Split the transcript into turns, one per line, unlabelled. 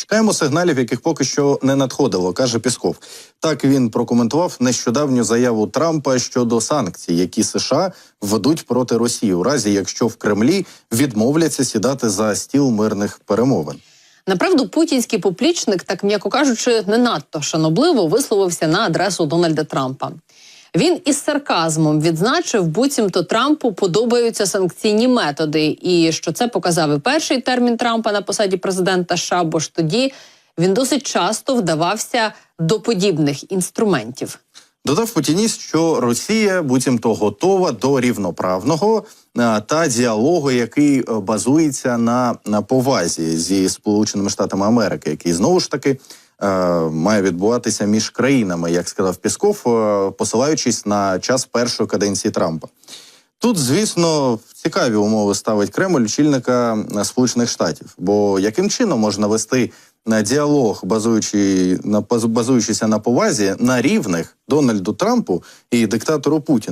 Чекаємо сигналів, яких поки що не надходило, каже Пісков. Так він прокоментував нещодавню заяву Трампа щодо санкцій, які США введуть проти Росії, у разі якщо в Кремлі відмовляться сідати за стіл мирних перемовин.
Направду, путінський поплічник, так м'яко кажучи, не надто шанобливо висловився на адресу Дональда Трампа. Він із сарказмом відзначив, буцімто Трампу подобаються санкційні методи, і що це показав і перший термін Трампа на посаді президента США, бо ж тоді він досить часто вдавався до подібних інструментів.
Додав путініст, що Росія буцімто готова до рівноправного е, та діалогу, який е, базується на, на повазі зі Сполученими Штатами Америки, який знову ж таки має відбуватися між країнами, як сказав Пісков, е, посилаючись на час першої каденції Трампа. Тут, звісно, цікаві умови ставить Кремль очільника е, Сполучених Штатів. Бо яким чином можна вести діалог, базуючи на базуючися на повазі на рівних Дональду Трампу і диктатору Путіну?